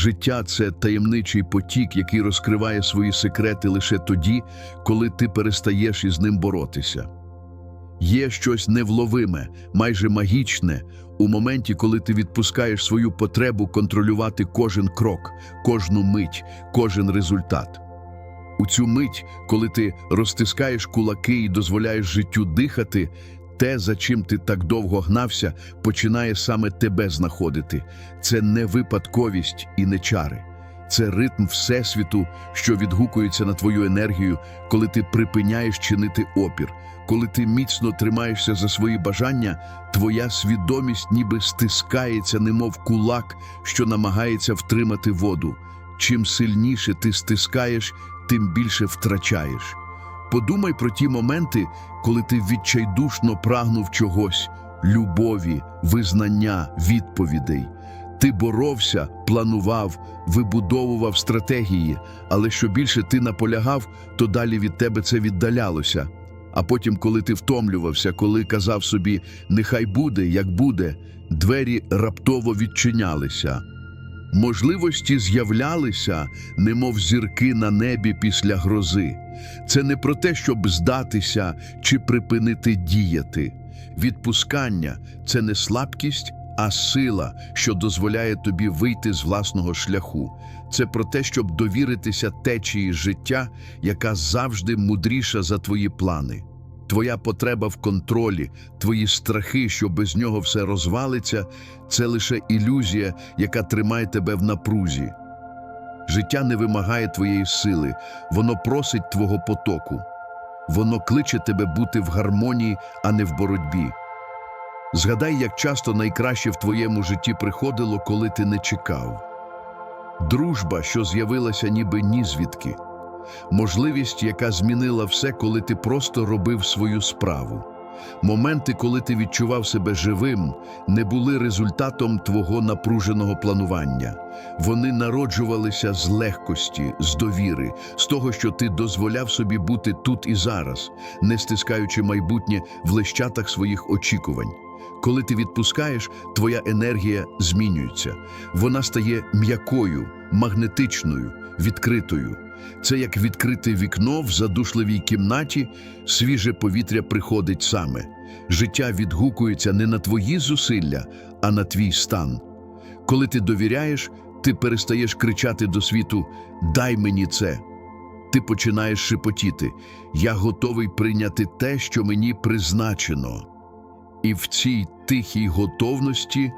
Життя це таємничий потік, який розкриває свої секрети лише тоді, коли ти перестаєш із ним боротися. Є щось невловиме, майже магічне у моменті, коли ти відпускаєш свою потребу контролювати кожен крок, кожну мить, кожен результат. У цю мить, коли ти розтискаєш кулаки і дозволяєш життю дихати, те, за чим ти так довго гнався, починає саме тебе знаходити. Це не випадковість і не чари. Це ритм Всесвіту, що відгукується на твою енергію, коли ти припиняєш чинити опір, коли ти міцно тримаєшся за свої бажання, твоя свідомість ніби стискається, немов кулак, що намагається втримати воду. Чим сильніше ти стискаєш, тим більше втрачаєш. Подумай про ті моменти, коли ти відчайдушно прагнув чогось любові, визнання, відповідей. Ти боровся, планував, вибудовував стратегії, але що більше ти наполягав, то далі від тебе це віддалялося. А потім, коли ти втомлювався, коли казав собі нехай буде, як буде, двері раптово відчинялися. Можливості з'являлися, немов зірки на небі після грози. Це не про те, щоб здатися чи припинити діяти. Відпускання це не слабкість, а сила, що дозволяє тобі вийти з власного шляху. Це про те, щоб довіритися течії життя, яка завжди мудріша за твої плани. Твоя потреба в контролі, твої страхи, що без нього все розвалиться, це лише ілюзія, яка тримає тебе в напрузі. Життя не вимагає твоєї сили, воно просить твого потоку. Воно кличе тебе бути в гармонії, а не в боротьбі. Згадай, як часто найкраще в твоєму житті приходило, коли ти не чекав. Дружба, що з'явилася ніби нізвідки. Можливість, яка змінила все, коли ти просто робив свою справу. Моменти, коли ти відчував себе живим, не були результатом твого напруженого планування. Вони народжувалися з легкості, з довіри, з того, що ти дозволяв собі бути тут і зараз, не стискаючи майбутнє в лещатах своїх очікувань. Коли ти відпускаєш, твоя енергія змінюється. Вона стає м'якою, магнетичною, відкритою. Це як відкрите вікно в задушливій кімнаті, свіже повітря приходить саме. Життя відгукується не на твої зусилля, а на твій стан. Коли ти довіряєш, ти перестаєш кричати до світу Дай мені це. Ти починаєш шепотіти Я готовий прийняти те, що мені призначено. І в цій тихій готовності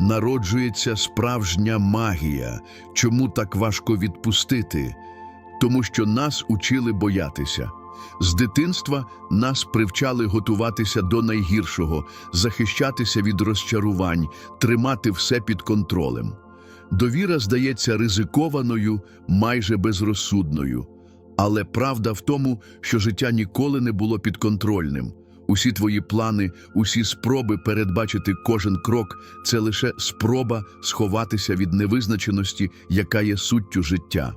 народжується справжня магія. Чому так важко відпустити? Тому що нас учили боятися. З дитинства нас привчали готуватися до найгіршого, захищатися від розчарувань, тримати все під контролем. Довіра здається ризикованою, майже безрозсудною. Але правда в тому, що життя ніколи не було підконтрольним. Усі твої плани, усі спроби передбачити кожен крок це лише спроба сховатися від невизначеності, яка є суттю життя.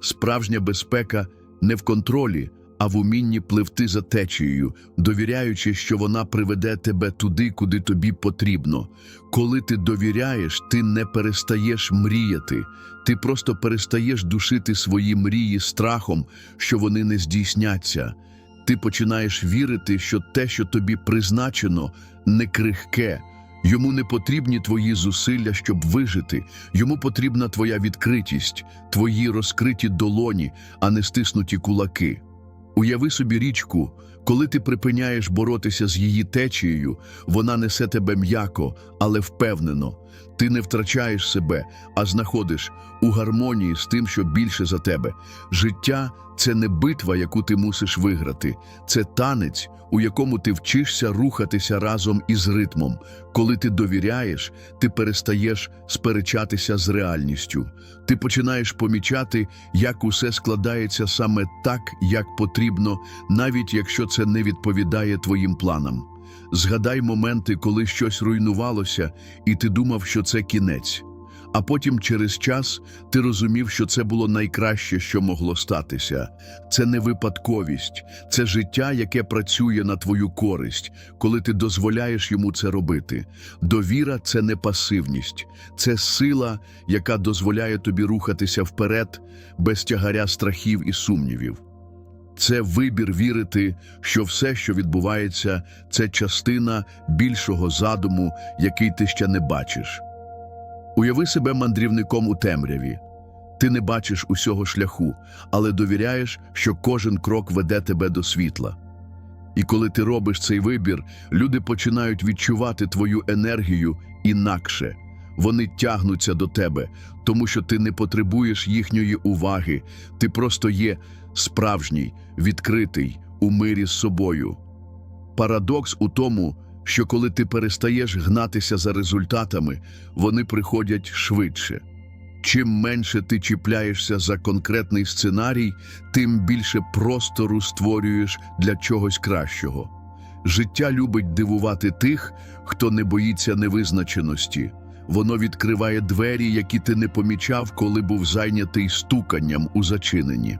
Справжня безпека не в контролі, а в умінні пливти за течією, довіряючи, що вона приведе тебе туди, куди тобі потрібно. Коли ти довіряєш, ти не перестаєш мріяти, ти просто перестаєш душити свої мрії страхом, що вони не здійсняться. Ти починаєш вірити, що те, що тобі призначено, не крихке. Йому не потрібні твої зусилля, щоб вижити. Йому потрібна твоя відкритість, твої розкриті долоні, а не стиснуті кулаки. Уяви собі річку, коли ти припиняєш боротися з її течією, вона несе тебе м'яко, але впевнено. Ти не втрачаєш себе, а знаходиш у гармонії з тим, що більше за тебе. Життя це не битва, яку ти мусиш виграти, це танець, у якому ти вчишся рухатися разом із ритмом. Коли ти довіряєш, ти перестаєш сперечатися з реальністю. Ти починаєш помічати, як усе складається саме так, як потрібно, навіть якщо це не відповідає твоїм планам. Згадай моменти, коли щось руйнувалося, і ти думав, що це кінець. А потім через час ти розумів, що це було найкраще, що могло статися. Це не випадковість, це життя, яке працює на твою користь, коли ти дозволяєш йому це робити. Довіра це не пасивність, це сила, яка дозволяє тобі рухатися вперед без тягаря страхів і сумнівів. Це вибір вірити, що все, що відбувається, це частина більшого задуму, який ти ще не бачиш. Уяви себе мандрівником у темряві. Ти не бачиш усього шляху, але довіряєш, що кожен крок веде тебе до світла. І коли ти робиш цей вибір, люди починають відчувати твою енергію інакше. Вони тягнуться до тебе, тому що ти не потребуєш їхньої уваги, ти просто є справжній, відкритий, у мирі з собою. Парадокс у тому, що коли ти перестаєш гнатися за результатами, вони приходять швидше. Чим менше ти чіпляєшся за конкретний сценарій, тим більше простору створюєш для чогось кращого. Життя любить дивувати тих, хто не боїться невизначеності. Воно відкриває двері, які ти не помічав, коли був зайнятий стуканням у зачиненні.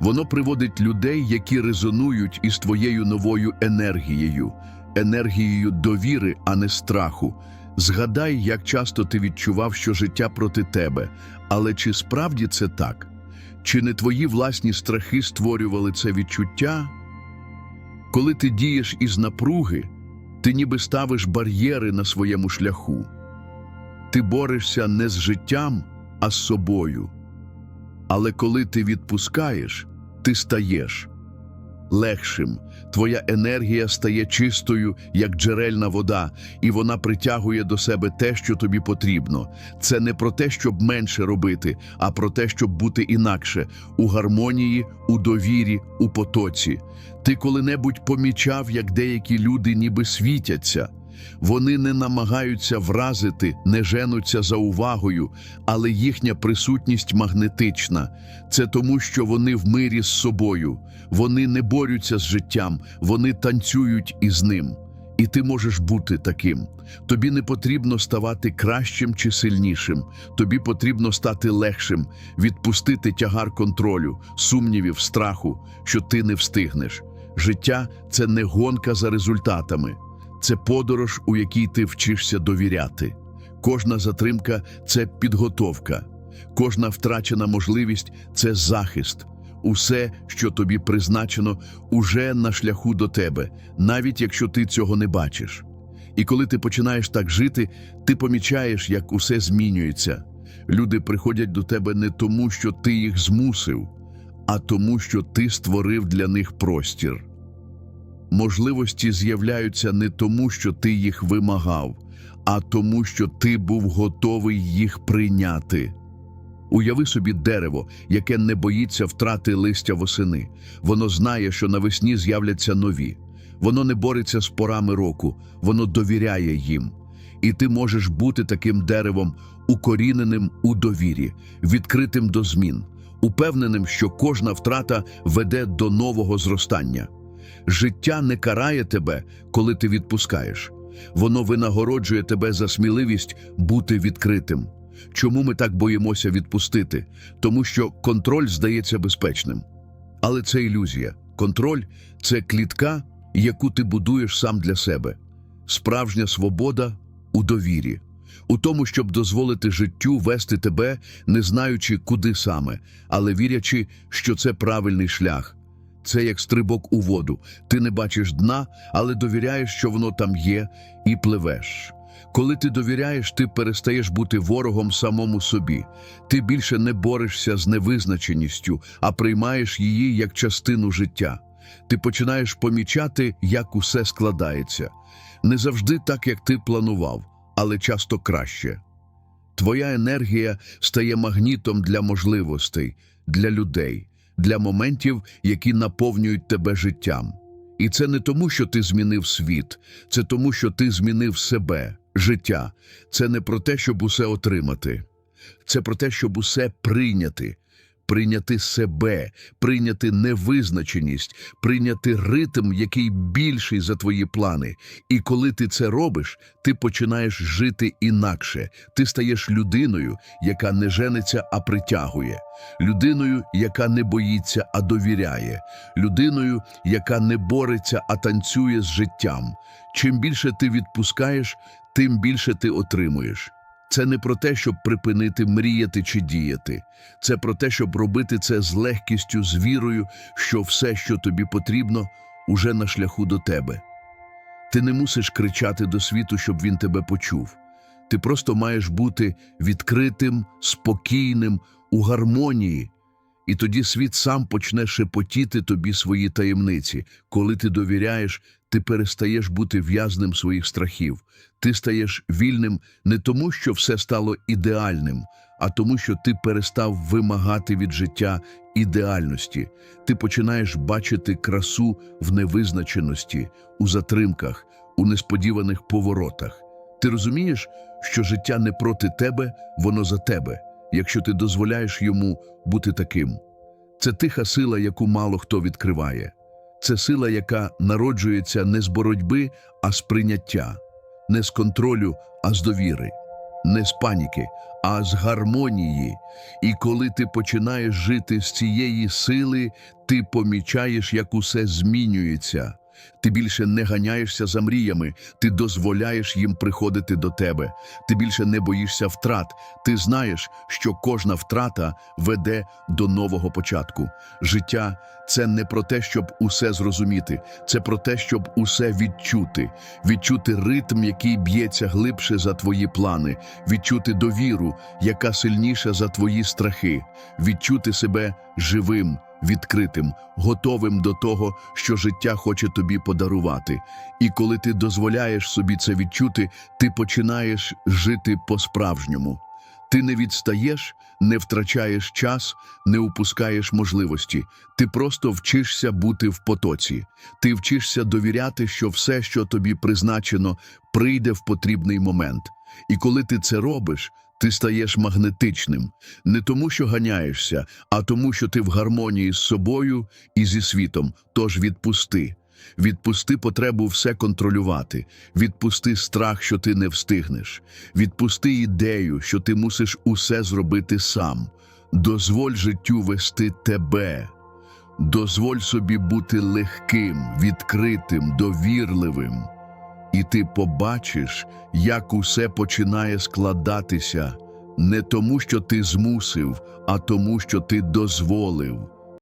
Воно приводить людей, які резонують із твоєю новою енергією, енергією довіри, а не страху. Згадай, як часто ти відчував, що життя проти тебе, але чи справді це так? Чи не твої власні страхи створювали це відчуття? Коли ти дієш із напруги, ти ніби ставиш бар'єри на своєму шляху. Ти борешся не з життям, а з собою. Але коли ти відпускаєш, ти стаєш легшим. Твоя енергія стає чистою, як джерельна вода, і вона притягує до себе те, що тобі потрібно. Це не про те, щоб менше робити, а про те, щоб бути інакше у гармонії, у довірі, у потоці. Ти коли-небудь помічав, як деякі люди ніби світяться. Вони не намагаються вразити, не женуться за увагою, але їхня присутність магнетична. Це тому, що вони в мирі з собою. Вони не борються з життям, вони танцюють із ним. І ти можеш бути таким. Тобі не потрібно ставати кращим чи сильнішим. Тобі потрібно стати легшим, відпустити тягар контролю, сумнівів, страху, що ти не встигнеш. Життя це не гонка за результатами. Це подорож, у якій ти вчишся довіряти. Кожна затримка це підготовка, кожна втрачена можливість це захист. Усе, що тобі призначено, уже на шляху до тебе, навіть якщо ти цього не бачиш. І коли ти починаєш так жити, ти помічаєш, як усе змінюється. Люди приходять до тебе не тому, що ти їх змусив, а тому, що ти створив для них простір. Можливості з'являються не тому, що ти їх вимагав, а тому, що ти був готовий їх прийняти. Уяви собі дерево, яке не боїться втрати листя восени. Воно знає, що навесні з'являться нові. Воно не бореться з порами року, воно довіряє їм. І ти можеш бути таким деревом, укоріненим у довірі, відкритим до змін, упевненим, що кожна втрата веде до нового зростання. Життя не карає тебе, коли ти відпускаєш. Воно винагороджує тебе за сміливість бути відкритим. Чому ми так боїмося відпустити? Тому що контроль здається безпечним. Але це ілюзія. Контроль це клітка, яку ти будуєш сам для себе. Справжня свобода у довірі, у тому, щоб дозволити життю вести тебе, не знаючи, куди саме, але вірячи, що це правильний шлях. Це як стрибок у воду. Ти не бачиш дна, але довіряєш, що воно там є, і пливеш. Коли ти довіряєш, ти перестаєш бути ворогом самому собі. Ти більше не борешся з невизначеністю, а приймаєш її як частину життя. Ти починаєш помічати, як усе складається. Не завжди так, як ти планував, але часто краще. Твоя енергія стає магнітом для можливостей, для людей, для моментів, які наповнюють тебе життям. І це не тому, що ти змінив світ, це тому, що ти змінив себе, життя. Це не про те, щоб усе отримати, це про те, щоб усе прийняти. Прийняти себе, прийняти невизначеність, прийняти ритм, який більший за твої плани. І коли ти це робиш, ти починаєш жити інакше. Ти стаєш людиною, яка не жениться, а притягує, людиною, яка не боїться, а довіряє, людиною, яка не бореться, а танцює з життям. Чим більше ти відпускаєш, тим більше ти отримуєш. Це не про те, щоб припинити мріяти чи діяти. Це про те, щоб робити це з легкістю, з вірою, що все, що тобі потрібно, уже на шляху до тебе. Ти не мусиш кричати до світу, щоб він тебе почув. Ти просто маєш бути відкритим, спокійним, у гармонії. І тоді світ сам почне шепотіти тобі свої таємниці. Коли ти довіряєш, ти перестаєш бути в'язнем своїх страхів. Ти стаєш вільним не тому, що все стало ідеальним, а тому, що ти перестав вимагати від життя ідеальності. Ти починаєш бачити красу в невизначеності, у затримках, у несподіваних поворотах. Ти розумієш, що життя не проти тебе, воно за тебе, якщо ти дозволяєш йому бути таким. Це тиха сила, яку мало хто відкриває. Це сила, яка народжується не з боротьби, а з прийняття, не з контролю, а з довіри, не з паніки, а з гармонії. І коли ти починаєш жити з цієї сили, ти помічаєш, як усе змінюється. Ти більше не ганяєшся за мріями, ти дозволяєш їм приходити до тебе. Ти більше не боїшся втрат. Ти знаєш, що кожна втрата веде до нового початку. Життя це не про те, щоб усе зрозуміти, це про те, щоб усе відчути, відчути ритм, який б'ється глибше за твої плани, відчути довіру, яка сильніша за твої страхи, відчути себе живим відкритим, готовим до того, що життя хоче тобі подарувати. І коли ти дозволяєш собі це відчути, ти починаєш жити по-справжньому. Ти не відстаєш, не втрачаєш час, не упускаєш можливості. Ти просто вчишся бути в потоці. Ти вчишся довіряти, що все, що тобі призначено, прийде в потрібний момент. І коли ти це робиш, ти стаєш магнетичним не тому, що ганяєшся, а тому, що ти в гармонії з собою і зі світом. Тож відпусти. Відпусти потребу все контролювати, відпусти страх, що ти не встигнеш, відпусти ідею, що ти мусиш усе зробити сам. Дозволь життю вести тебе. Дозволь собі бути легким, відкритим, довірливим. І ти побачиш, як усе починає складатися не тому, що ти змусив, а тому, що ти дозволив.